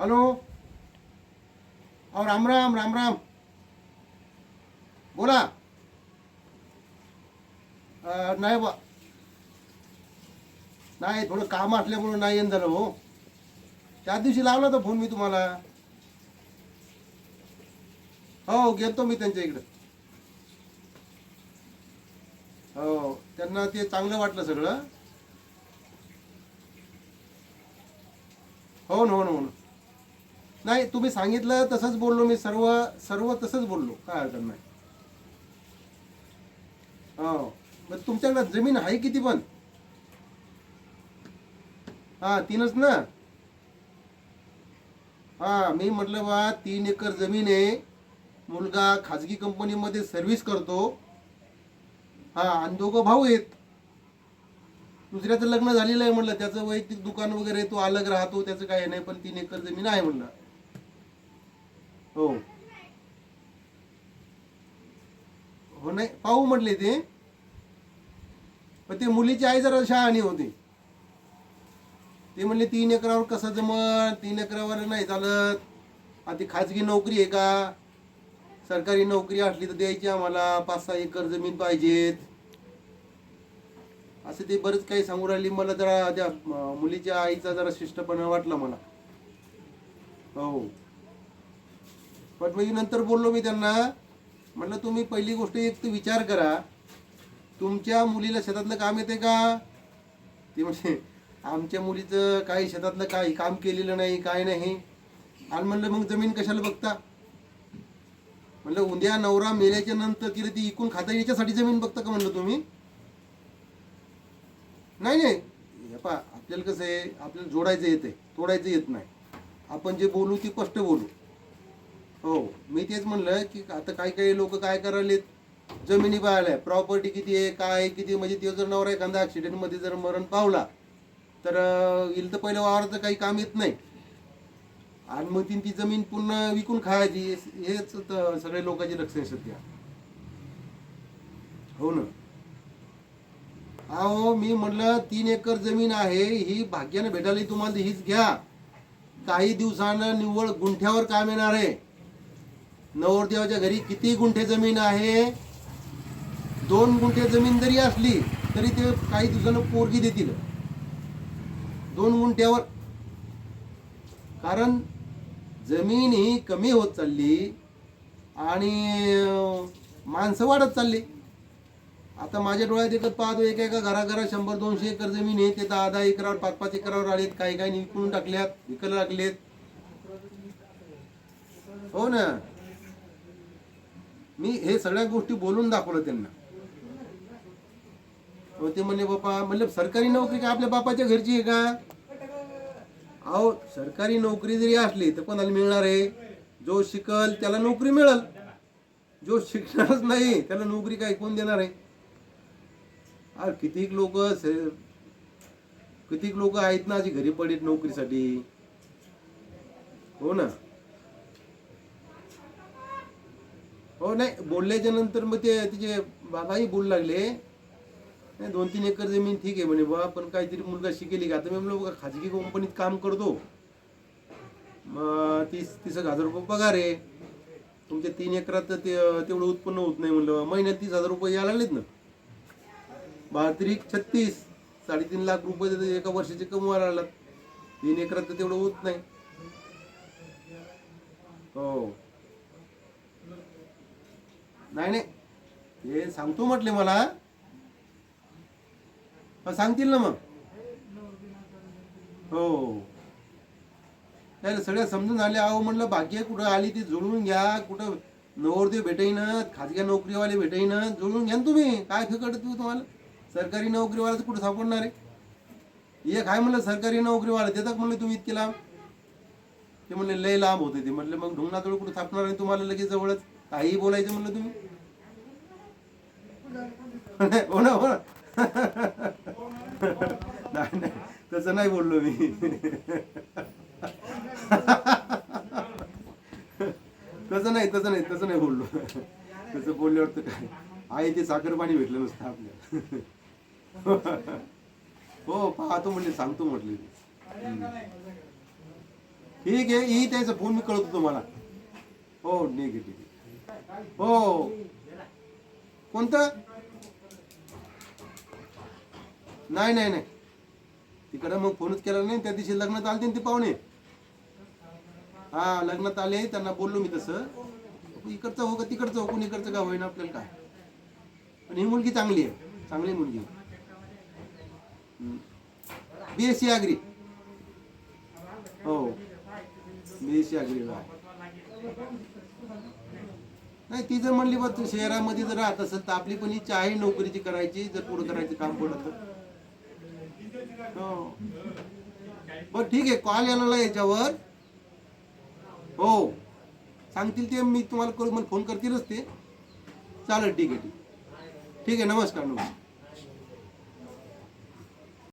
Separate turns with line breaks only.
Hello? अहो राम राम राम राम. बोला. नाही बा. नाही थोडं काम असल्यामुळं नाही येणं झालं हो. त्या दिवशी लावला होता फोन मी तुम्हाला. हो गेलतो मी त्यांच्या इकडं. हो त्यांना ते चांगलं वाटलं सगळं. हो ना हो ना हो ना. नाही तुम्ही सांगितलं तसंच बोललो मी. सर्व सर्व तसंच बोललो. काय अडचण नाही. हो. मग तुमच्याकडे जमीन आहे किती पण? हा तीनच ना? हा मी म्हटलं बा तीन एकर जमीन आहे. मुलगा खाजगी कंपनीमध्ये सर्व्हिस करतो. हा आणि दोघं भाऊ आहेत. दुसऱ्याचं लग्न झालेलं आहे म्हणलं त्याचं वैयक्तिक दुकान वगैरे तो अलग राहतो. त्याचं काही नाही पण तीन एकर जमीन आहे म्हणलं हो. हो नाही पाहू म्हटले ते. पण ते मुलीची आई जरा शहाणी होती. ते म्हणले तीन एकरावर कसं जमल तीन एकरावर नाही चालत. आता ती खाजगी नोकरी आहे का? सरकारी नोकरी असली तर द्यायची आम्हाला. पाच सहा एकर जमीन पाहिजेत. असं ते बरंच काही सांगू राहिली. मला जरा त्या मुलीच्या आईचा जरा शिष्टपणा वाटला मला. हो. पण मी नंतर बोललो मी त्यांना म्हटलं तुम्ही पहिली गोष्ट एक तर विचार करा तुमच्या मुलीला शेतातलं काम येते का? ते म्हणजे आमच्या मुलीचं काही शेतातलं काही काम केलेलं नाही काय नाही. आणि म्हणलं मग जमीन कशाला बघता? म्हणलं उद्या नवरा मेल्याच्या नंतर तिला ती इकून खाता याच्यासाठी जमीन बघता का? म्हणलं तुम्ही. नाही नाही. हे पहा आपल्याला कसं आहे आपल्याला जोडायचं येते तोडायचं येत नाही. आपण जे बोलू ते स्पष्ट बोलू. हो मी तेच म्हणलं की आता काही काही लोक काय करायलेत? जमिनी पाहायला प्रॉपर्टी किती आहे काय आहे, किती म्हणजे तो जर नवरा एखादा ॲक्सिडेंटमध्ये जर मरण पावला तर येईल तर पहिलं वावराचं काही काम येत नाही. आणि मग ती ती जमीन पुन्हा विकून खायची हेच तर सगळे लोकांचे लक्ष आहे सध्या. हो ना? अहो मी म्हटलं तीन एकर जमीन आहे ही भाग्यानं भेटायला तुम्हाला हीच घ्या. काही दिवसानं निव्वळ गुंठ्यावर काम येणार आहे. नवरदेवाच्या घरी किती गुंठे जमीन आहे? दोन गुंठे जमीन जरी असली तरी ते काही दिवसानं पोरगी देतील. दोन गुंठ्यावर. कारण जमीन ही कमी होत चालली आणि माणसं वाढत चालली. आता माझ्या डोळ्यात एकच पाहतो एका एका घराघरा शंभर दोनशे एकर जमीन आहे ते दहा दहा एकरावर पाच पाच एकरावर आलेत काही काही विकून टाकल्यात विकायला लागलेत. हो ना? मी हे सगळ्या गोष्टी बोलून दाखवलं त्यांना. हो ते म्हणले बापा म्हणलं सरकारी नोकरी काय आपल्या बापाच्या घरची आहे का? अहो सरकारी नोकरी जरी असली तर कोणाला मिळणार आहे? जो शिकल त्याला नोकरी मिळल. जो शिकणारच नाही त्याला नोकरी काय कोण देणार आहे? अरे कितीक लोक कितीक लोक आहेत ना अशी घरी पडीत नोकरीसाठी? हो ना. हो नाही बोलल्याच्या नंतर मग ते तिचे बाबाही बोलू लागले. नाही दोन तीन एकर जमीन ठीक आहे म्हणे बा पण काहीतरी मुलगा शिकेली का आता मी म्हणलो बघा खाजगी कंपनीत काम करतो. मग तीस तीस एक हजार रुपये पगार आहे. तुमच्या तीन एकरात तर ते तेवढं उत्पन्न होत नाही म्हणलं. महिन्यात तीस हजार रुपये यायला लागलेत ना. बात्रिक छत्तीस साडेतीन लाख रुपये तर एका वर्षाचे कमवायला लागलात. तीन एकरात तर तेवढं होत नाही. हो. नाही नाही. हे सांगतो म्हटले मला. सांगतील ना मग. हो. त्याला सगळ्या समजून आले अहो म्हणलं भाग्य कुठं आली ती जुळवून घ्या. कुठं नवरदेव भेटाईनं खाजगी नोकरीवाले भेटाईनं जुळवून घ्या ना तुम्ही. काय फिकट तू तुम्हाला? सरकारी नोकरीवाला कुठं सापडणार आहे? एक आहे म्हणलं सरकारी नोकरीवाला? देतात म्हणलं तुम्ही इतके लांब. ते म्हणले लय लांब होते ते. म्हटलं मग ढुंगणातोड कुठं सापडणार आहे तुम्हाला लगेच जवळच? आई बोलायचं म्हणलं तुम्ही? हो ना हो ना नाही नाही. तसं नाही बोललो मी. तसं नाही तसं नाही तसं नाही बोललो. तसं बोलल्यावर तर काय? आई ते साखर पाणी भेटलं नसतं आपल्याला हो पाहतो म्हणले सांगतो म्हटले. ठीक आहे ही त्याचा फोन मी कळवतो तुम्हाला. हो ठीक आहे ठीक आहे हो. कोणतं? नाही नाही नाही. तिकडं मग फोनच केला नाही. त्या दिवशी लग्नात आलते ते पाहुणे. हा लग्नात आले त्यांना बोललो मी तसं. इकडचं हो का तिकडचं हो? कोण इकडचं का होईना आपल्याला काय? पण ही मुलगी चांगली आहे. चांगली मुलगी बी एस सी आग्री. हो. बी एस सी आग्री नाही ती जर म्हणली बा तू शहरामध्ये जर राहत असेल तर आपली पण इच्छा आहे नोकरीची करायची जर पुढे करायचं काम पडत तर. हो. बर ठीक आहे कॉल येणार याच्यावर. हो. सांगतील ते मी तुम्हाला करू मला फोन करतीलच ते. चालेल ठीक आहे ठीक. ठीक आहे नमस्कार नमस्कार.